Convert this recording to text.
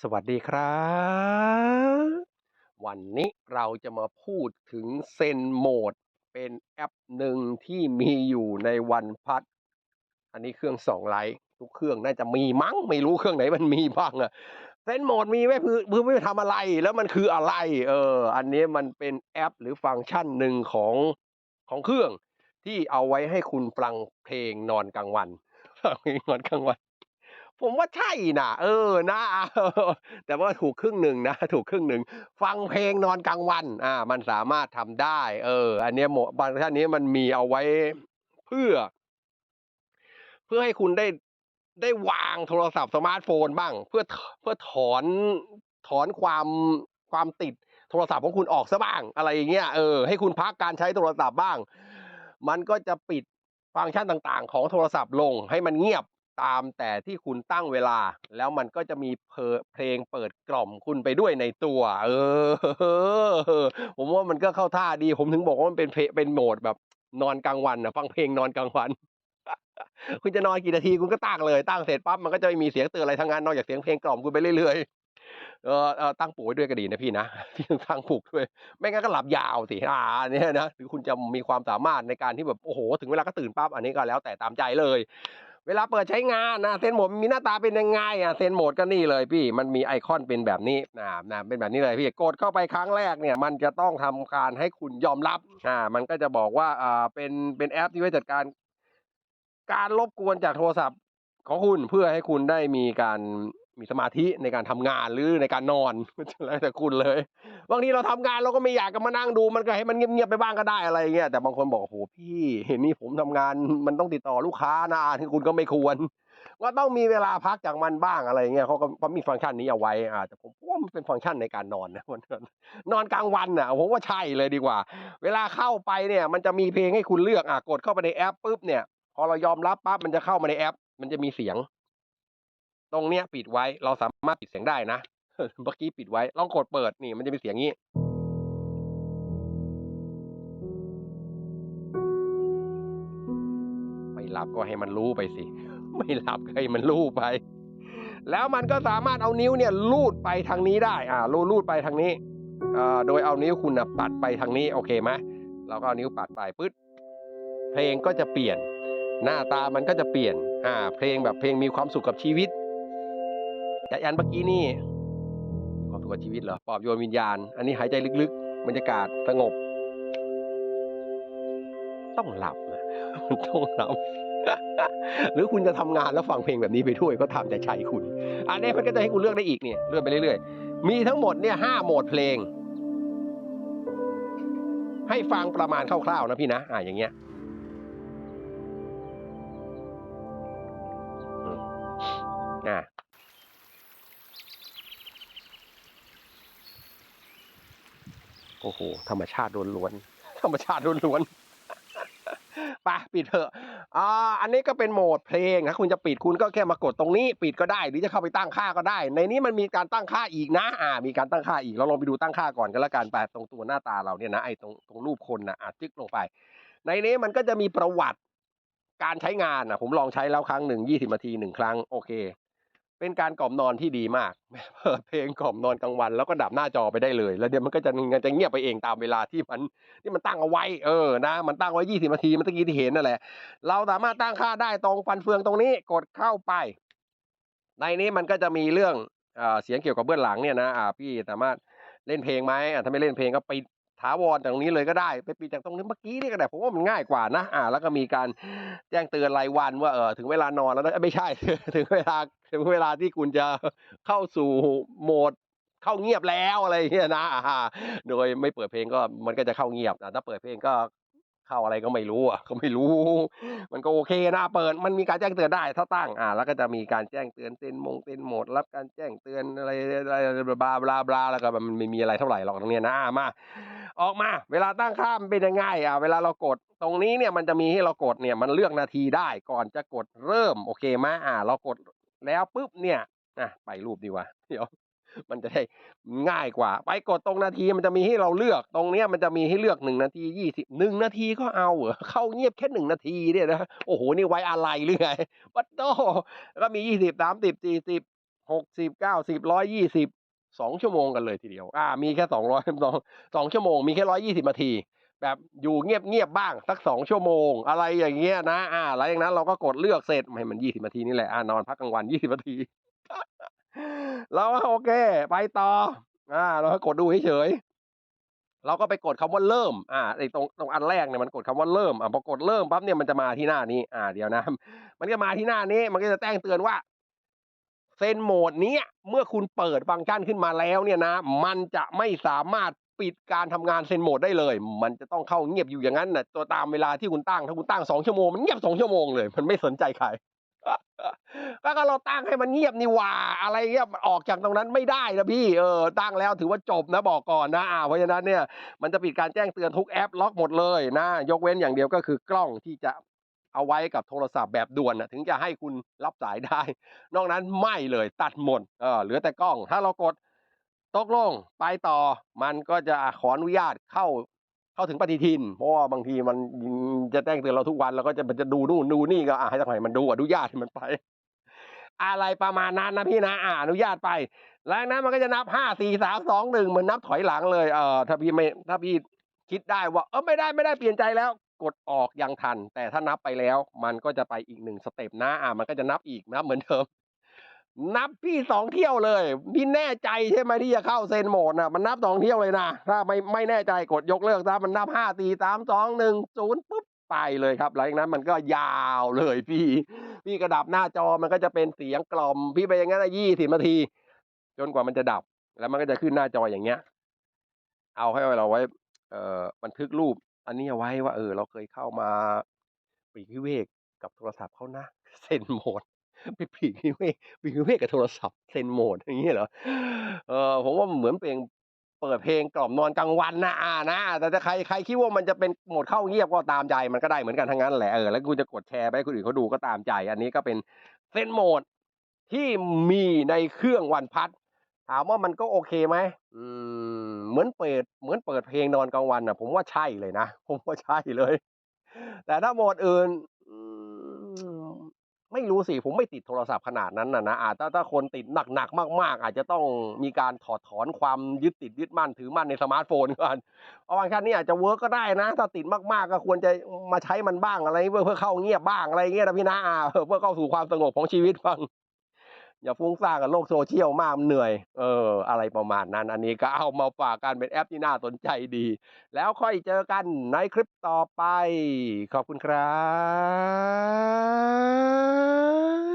สวัสดีครับ วันนี้เราจะมาพูดถึงเซนโหมด เป็นแอปหนึ่งที่มีอยู่ในวันพัด อันนี้เครื่องสองไลท์ทุกเครื่องน่าจะมีมั้งไม่รู้เครื่องไหนมันมีบ้างอะเซนโหมดมีไหมเพื่อเพื่อไม่ทำอะไรแล้วมันคืออะไร เออ อันนี้มันเป็นแอปหรือฟังก์ชันหนึ่งของของเครื่องที่เอาไว้ให้คุณฟังเพลงนอนกลางวันฟังเพลงนอนกลางวัน ผมว่าใช่นะเออนะแต่ว่าถูกครึ่งหนึ่งนะ ถูกครึ่งหนึ่งฟังเพลงนอนกลางวัน อ่า มันสามารถทำได้ เออ อันนี้หมดฟังก์ชันนี้มันมีเอาไว้เพื่อ เพื่อให้คุณได้ได้วางโทรศัพท์สมาร์ทโฟนบ้าง เพื่อเพื่อถอนถอนความความติดโทรศัพท์ของคุณออกซะบ้าง อะไรอย่างเงี้ยเออให้คุณพักการใช้โทรศัพท์บ้าง มันก็จะปิดฟังก์ชันต่างๆ ของโทรศัพท์ลงให้มันเงียบ ตามแต่ที่คุณตั้งเวลา แล้วมันก็จะมีเพลเพลงเปิดกล่อมคุณไปด้วยในตัว เออ ผมว่ามันก็เข้าท่าดี ผมถึงบอกว่ามันเป็นเพลเป็นโหมดแบบนอนกลางวันนะฟังเพลงนอนกลางวัน คุณจะนอนกี่นาทีคุณก็ตั้งเลยตั้งเสร็จปั๊บมันก็จะไม่มีเสียงเตือนอะไรทั้งนั้นนอกจากเสียงเพลงกล่อมคุณไปเรื่อยๆเออเออตั้งปลุกไว้ด้วยก็ดีนะพี่นะพี่ต้องตั้งปลุกด้วยไม่งั้นก็หลับยาวสิอ่าเนี่ยนะหรือคุณจะมีความสามารถในการที่แบบโอ้โห ถึงเวลาก็ตื่นปั๊บอันนี้ก็แล้วแต่ตามใจเลย เวลาเปิดใช้งานนะเซนโหมดมีหน้าตาเป็นยังไงอะเซนโหมดก็นี่เลยพี่มันมีไอคอนเป็นแบบนี้นะนะเป็นแบบนี้เลยพี่กดเข้าไปครั้งแรกเนี่ยมันจะต้องทำการให้คุณยอมรับอ่ามันก็จะบอกว่าอ่าเป็นเป็นแอปที่ไว้จัดการ การรบกวนจากโทรศัพท์ของคุณเพื่อให้คุณได้มีการ มีสมาธิในการทำงานหรือในการนอนแล้วแต่คุณเลย บางทีเราทำงานเราก็ไม่อยากจะมานั่งดูมันก็ให้มันเงียบๆไปบ้างก็ได้อะไรอย่างเงี้ยแต่บางคนบอกโอ้โหพี่เห็นนี่ผมทำงานมันต้องติดต่อลูกค้านะที่คุณก็ไม่ควรก็ต้องมีเวลาพักจากมันบ้างอะไรอย่างเงี้ยเขาก็เขามีฟังก์ชันนี้เอาไว้อ่าแต่ผมว่ามันเป็นฟังก์ชันในการนอนนะมันนอนกลางวันอะผมว่าใช่เลยดีกว่า เวลาเข้าไปเนี่ย มันจะมีเพลงให้คุณเลือกอะกดเข้าไปในแอปปุ๊บเนี่ยพอเรายอมรับปั๊บมันจะเข้ามาในแอป มันจะมีเสียง ตรงเนี้ยปิดไว้เราสามารถปิดเสียงได้นะเมื่อกี้ปิดไว้ลองกดเปิดนี่มันจะมีเสียงงี้ไม่หลับก็ให้มันรู้ไปสิ ไม่หลับก็ให้มันรู้ไป แล้วมันก็สามารถเอานิ้วเนี่ยลูดไปทางนี้ได้อ่าลูดลูดไปทางนี้อ่าโดยเอานิ้วคุณนะปัดไปทางนี้โอเคไหมเราก็เอานิ้วปัดไปปึ๊ดเพลงก็จะเปลี่ยน หน้าตามันก็จะเปลี่ยนอ่าเพลงแบบเพลงมีความสุขกับชีวิต แต่อันเมื่อกี้นี่ความสุขกับชีวิตเหรอปลอบโยนวิญญาณ อันนี้หายใจลึกๆ บรรยากาศสงบ ต้องหลับนะต้องหลับ หรือคุณจะทำงานแล้วฟังเพลงแบบนี้ไปด้วยก็ทำแต่ใจคุณ อันนี้มันก็จะให้คุณเลือกได้อีกเนี่ยเลือกไปเรื่อยๆ มีทั้งหมดเนี่ยห้าโหมดเพลง ให้ฟังประมาณคร่าวๆนะพี่นะอ่าอย่างเงี้ย โอ้โห ธรรมชาติล้วนๆธรรมชาติล้วนๆไปปิดเถอะอ่าอันนี้ก็เป็นโหมดเพลงนะคุณจะปิดคุณก็แค่มากดตรงนี้ ปิดก็ได้ หรือจะเข้าไปตั้งค่าก็ได้ ในนี้มันมีการตั้งค่าอีกนะ อ่า มีการตั้งค่าอีกเราลองไปดูตั้งค่าก่อนก็แล้วกันไปตรงตัวหน้าตาเราเนี่ยนะไอ้ตรงตรงรูปคนนะอะจึ๊กลงไป ในนี้มันก็จะมีประวัติการใช้งานอะผมลองใช้แล้วครั้งหนึ่งยี่สิบนาทีหนึ่งครั้งโอเค เป็นการกล่อมนอนที่ดีมากเปิดเพลงกล่อมนอนกลางวัน แล้วก็ดับหน้าจอไปได้เลย แล้วเดี๋ยวมันก็จะมันจะเงียบไปเองตามเวลาที่มันที่มันตั้งเอาไว้ เออนะมันตั้งไว้ยี่สิบนาทีเมื่อกี้ที่เห็นนั่นแหละ เราสามารถตั้งค่าได้ตรงฟันเฟืองตรงนี้กดเข้าไป ในนี้มันก็จะมีเรื่องเอ่อเสียงเกี่ยวกับเบื้องหลังเนี่ยนะพี่สามารถเล่นเพลงไหมถ้าไม่เล่นเพลงก็ปิด ถาวรจากตรงนี้เลยก็ได้ ไปปิดจากตรงนี้เมื่อกี้นี่ก็ได้ผมว่ามันง่ายกว่านะอ่า แล้วก็มีการแจ้งเตือนรายวันว่าเออถึงเวลานอนแล้วนะไม่ใช่ ถึงเวลาถึงเวลาที่คุณจะเข้าสู่โหมดเข้าเงียบแล้วอะไรเงี้ยนะอ่าโดยไม่เปิดเพลงก็มันก็จะเข้าเงียบอะถ้าเปิดเพลงก็เข้าอะไรก็ไม่รู้อะก็ไม่รู้ มันก็โอเคนะเปิด มันมีการแจ้งเตือนได้ถ้าตั้งอ่าแล้วก็จะมีการแจ้งเตือนเต้นมงเต้นโหมด รับการแจ้งเตือนอะไรอะไรบลาบลาบลาแล้วก็มันไม่มีอะไรเท่าไหร่หรอกตรงเนี้ยนะมา ออกมา เวลาตั้งค่ามันเป็นยังไงอะเวลาเรากดตรงนี้เนี่ยมันจะมีให้เรากดเนี่ยมันเลือกนาทีได้ก่อนจะกดเริ่มโอเคไหมอ่าเรากดแล้วปุ๊บเนี่ยอะไปรูปดีกว่าเดี๋ยวมันจะได้ง่ายกว่า ไปกดตรงนาทีมันจะมีให้เราเลือกตรงเนี้ยมันจะมีให้เลือกหนึ่งนาทียี่สิบหนึ่งนาทีก็เอาเหรอเข้าเงียบแค่หนึ่งนาทีเนี่ยนะโอ้โหนี่ไว้อะไรหรือไงวัดโตแล้วก็มียี่สิบสามสิบสี่สิบหกสิบเก้าสิบร้อยยี่สิบ สองชั่วโมงกันเลยทีเดียว อ่า มีแค่สองร้อยสองสองชั่วโมง มีแค่ร้อยยี่สิบนาที แบบอยู่เงียบเงียบบ้างสักสองชั่วโมง อะไรอย่างเงี้ยนะ อ่าหลังจากนั้นเราก็กดเลือกเสร็จให้มันยี่สิบนาทีนี่แหละ อ่านอนพักกลางวันยี่สิบนาที เราโอเค ไปต่อ อ่า เราก็กดดูเฉยเราก็ไปกดคำว่าเริ่ม อ่าไอตรงตรงอันแรกเนี่ยมันกดคำว่าเริ่ม อ่าพอกดเริ่มปั๊บเนี่ยมันจะมาที่หน้านี้ อ่า เดี๋ยวนะ มันก็มาที่หน้านี้ มันก็จะแจ้งเตือนว่า เซนโหมดนี้เมื่อคุณเปิดฟังก์ชันขึ้นมาแล้วเนี่ยนะ มันจะไม่สามารถปิดการทำงานเซนโหมดได้เลย มันจะต้องเข้าเงียบอยู่อย่างนั้นนะตัวตามเวลาที่คุณตั้ง ถ้าคุณตั้งสองชั่วโมงมันเงียบสองชั่วโมงเลย มันไม่สนใจใครก็เราตั้งให้มันเงียบนี่ว่า อะไรเงี้ยมันออกจากตรงนั้นไม่ได้นะพี่ เออ ตั้งแล้วถือว่าจบนะบอกก่อนนะ อ่า เพราะฉะนั้นเนี่ย มันจะปิดการแจ้งเตือนทุกแอปล็อกหมดเลยนะ ยกเว้นอย่างเดียวก็คือกล้องที่จะ เอาไว้กับโทรศัพท์แบบด่วนนะถึงจะให้คุณรับสายได้ นอกนั้นไม่เลยตัดหมดเออเหลือแต่กล้อง ถ้าเรากดตกลงไปต่อ มันก็จะขออนุญาตเข้าเข้าถึงปฏิทิน เพราะว่าบางทีมันจะแจ้งเตือนเราทุกวันเราก็จะมันจะดูนู่นดูนี่ก็อะให้สักหน่อยมันดูอนุญาตให้มันไป อะไรประมาณนั้นนะพี่นะอ่าอนุญาตไปแล้วนั้นมันก็จะนับห้าสี่สามสองหนึ่งเหมือนนับถอยหลังเลยเออถ้าพี่ไม่ถ้าพี่คิดได้ว่าเออไม่ได้ไม่ได้เปลี่ยนใจแล้ว กดออกยังทัน แต่ถ้านับไปแล้ว มันก็จะไปอีกหนึ่งสเต็ปนะอ่ามันก็จะนับอีกนับเหมือนเดิมนับพี่สองเที่ยวเลย พี่แน่ใจใช่ไหมที่จะเข้าเซนโหมดนะมันนับสองเที่ยวเลยนะถ้าไม่ไม่แน่ใจกดยกเลิกซะมันนับห้าสี่สามสองหนึ่งศูนย์ปุ๊บไปเลยครับหลังจากนั้นมันก็ยาวเลยพี่ พี่กระดับหน้าจอมันก็จะเป็นเสียงกล่อม พี่ไปอย่างนั้นยี่สิบนาที จนกว่ามันจะดับ แล้วมันก็จะขึ้นหน้าจออย่างเงี้ย เอาให้เราไว้ เอ่อบันทึกรูป อันนี้เอาไว้ว่า เออ เราเคยเข้ามาปลีกวิเวกกับโทรศัพท์เขานะเซนโหมดไปปลีกวิเวกปลีกวิเวกกับโทรศัพท์เซนโหมดอย่างนี้เหรอเออผมว่าเหมือนเพลงเปิดเพลงกล่อมนอนกลางวันนะอ่านะแต่ถ้าใครใครคิดว่ามันจะเป็นโหมดเข้าเงียบก็ตามใจมันก็ได้เหมือนกันทั้งนั้นแหละเออแล้วกูจะกดแชร์ไปให้คนอื่นเขาดูก็ตามใจ อันนี้ก็เป็นเซนโหมดที่มีในเครื่องวันพัด ถามว่ามันก็โอเคไหมอืม เหมือนเปิด เหมือนเปิดเพลงนอนกลางวันนะผมว่าใช่เลยนะ ผมว่าใช่เลย แต่ถ้าโหมดอื่นอไม่รู้สิ ผมไม่ติดโทรศัพท์ขนาดนั้นนะนะอาจถ้าถ้าคนติดหนักๆมาก ๆ อาจจะต้องมีการถอดถอนความยึดติดยึดมั่นถือมั่นในสมาร์ทโฟนก่อนเพราบางครั้งนี่อาจจะเวิร์กก็ได้นะ ถ้าติดมากๆก็ควรจะมาใช้มันบ้างอะไร เพื่อเพื่อเข้าเงียบบ้างอะไรเงี้ยนะพี่นะเพื่อเข้าสู่ความสงบของชีวิตบ้าง อย่าฟุ้งซ่านกับโลกโซเชียลมากมันเหนื่อย เออ อะไรประมาณนั้น อันนี้ก็เอามาฝากกันเป็นแอปที่น่าสนใจดี แล้วค่อยเจอกันในคลิปต่อไป ขอบคุณครับ